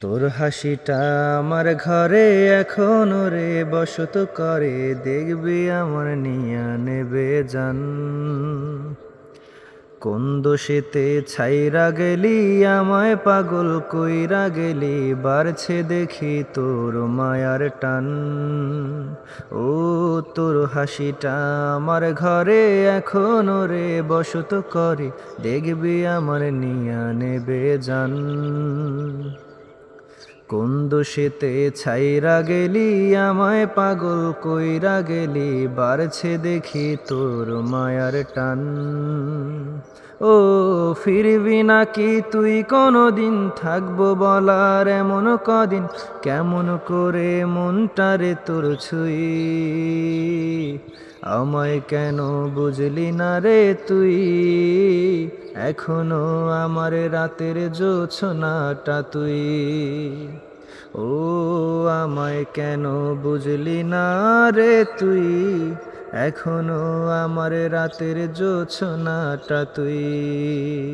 তোর হাসিটা আমার ঘরে এখনও রে, বসত করে দেখবি আমার নিয়া নেবে জান। কোন দোষেতে ছাইরা গেলি, আমায় পাগল কইরা গেলি, বাড়ছে দেখি তোর মায়ার টান। ও তোর হাসিটা আমার ঘরে এখনও রে, বসত করে দেখবি আমার নিয়া নেবে জান। কোন দোষেতে ছাইরা গেলি, আমায় পাগল কইরা গেলি, বাড়ছে দেখি তোর মায়ার টান। ও ফিরবি নাকি তুই, কোনদিন থাকব বলার এমন কদিন, কেমন করে মনটারে তোর ছুই? আমায় কেন বুঝলি না রে তুই? এখনও আমার রাতের জোছনাটা তুই। ও, আমায় কেন বুঝলি না রে তুই? এখনও আমার রাতের জোছনাটা তুই।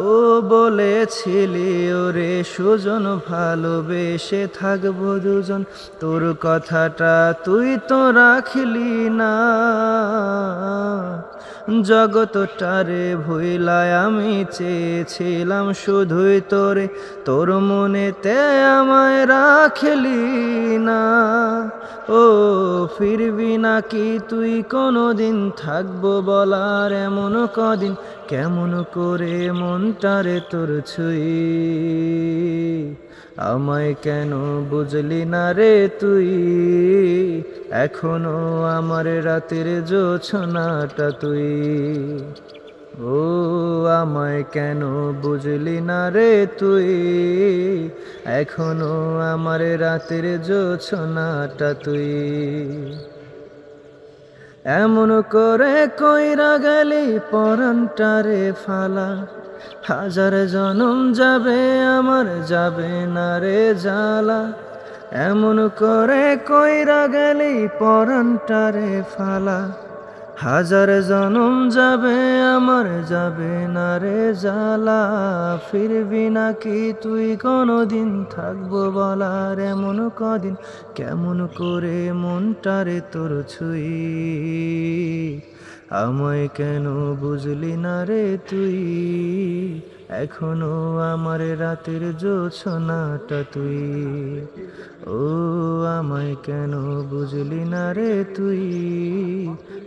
ও বলেছিলি, ওরে সুজন, ভালোবেসে থাকব দুজন। তোর কথাটা তুই তো রাখলি না। জগৎটারে ভুইলায় আমি চেয়েছিলাম শুধুই তোরে। তোর মনেতে আমায় রাখলি না। ও, ফিরবি নাকি তুই কোনো দিন থাকব বলার এমন কদিন। কেমন করে মনটারে তোর ছুই? আমায় কেন বুঝলি না রে তুই? এখনও আমার রাতের জোছনাটা তুই। ও, আমায় কেন বুঝলি না রে তুই? এখনও আমার রাতের জোছনাটা তুই। এমন করে কইরা গেলি পরানটারে ফালা। হাজার জনম যাবে, আমার যাবে না রে জালা এমন করে কইরা গেলি পরানটারে ফালা। হাজার জনম যাবে, আমার যাবে না রে জালা ফিরবি নাকি তুই কোনোদিন? থাকব বলার এমন কদিন? কেমন করে মনটারে তোর ছুই? আমায় কেন বুঝলি না রে তুই? এখনও আমার রাতের জোছনাটা তুই। ও, আমায় কেন বুঝলি না রে তুই?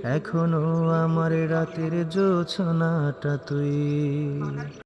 এখনও আমার রাতের জোছনাটা তুই।